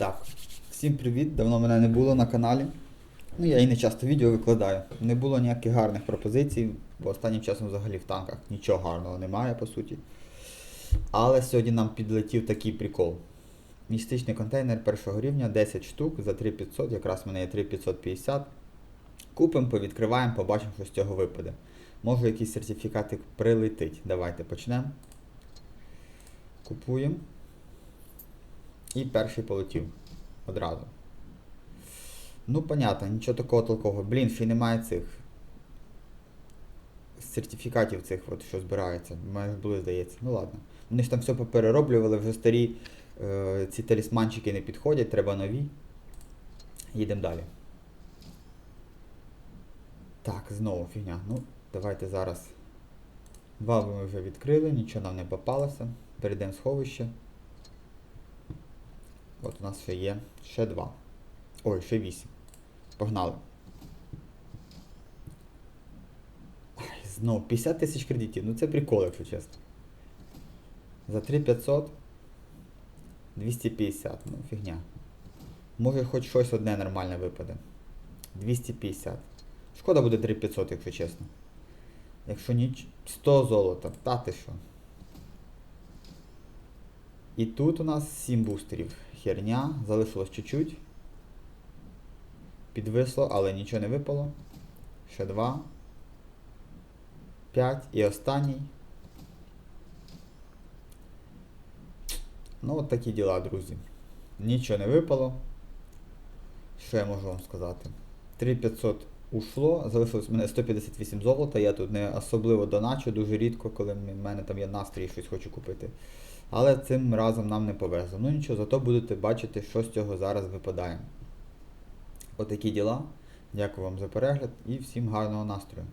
Так, всім привіт! Давно мене не було на каналі. Ну, я і не часто відео викладаю. Не було ніяких гарних пропозицій, бо останнім часом взагалі в танках нічого гарного немає, по суті. Але сьогодні нам підлетів такий прикол. Містичний контейнер першого рівня 10 штук за 3500, якраз в мене є 3550. Купимо, повідкриваємо, побачимо, що з цього випаде. Може якийсь сертифікатик прилетить. Давайте почнемо. Купуємо. І перший полетів. Одразу. Ну, понятно, нічого такого толкового. Блін, ще й немає цих сертифікатів цих, от, що збираються. У мене були, здається. Ну ладно. Вони ж там все поперероблювали, вже старі е, ці талісманчики не підходять, треба нові. Їдемо далі. Так, знову фігня. Ну, давайте зараз. Валви ми вже відкрили, нічого нам не попалося. Перейдемо в сховище. От у нас ще є ще два. Ой, ще вісім. Погнали. Ай, знову 50 тисяч кредитів. Ну це прикол, якщо чесно. За 3500 250. Ну, фігня. Може хоч щось одне нормальне випаде. 250. Шкода буде 3500, якщо чесно. Якщо ніч. 100 золота. Та ти що? І тут у нас 7 бустерів. Херня, залишилось чуть-чуть. Підвисло, але нічого не випало. Ще два. 5 і останній. Ну, от такі діла, друзі. Нічого не випало. Що я можу вам сказати? 3500 ушло, залишилось в мене 158 золота, я тут не особливо доначу, дуже рідко, коли в мене там є настрій щось хочу купити. Але цим разом нам не повезло. Ну нічого, зато будете бачити, що з цього зараз випадає. Отакі діла. Дякую вам за перегляд і всім гарного настрою.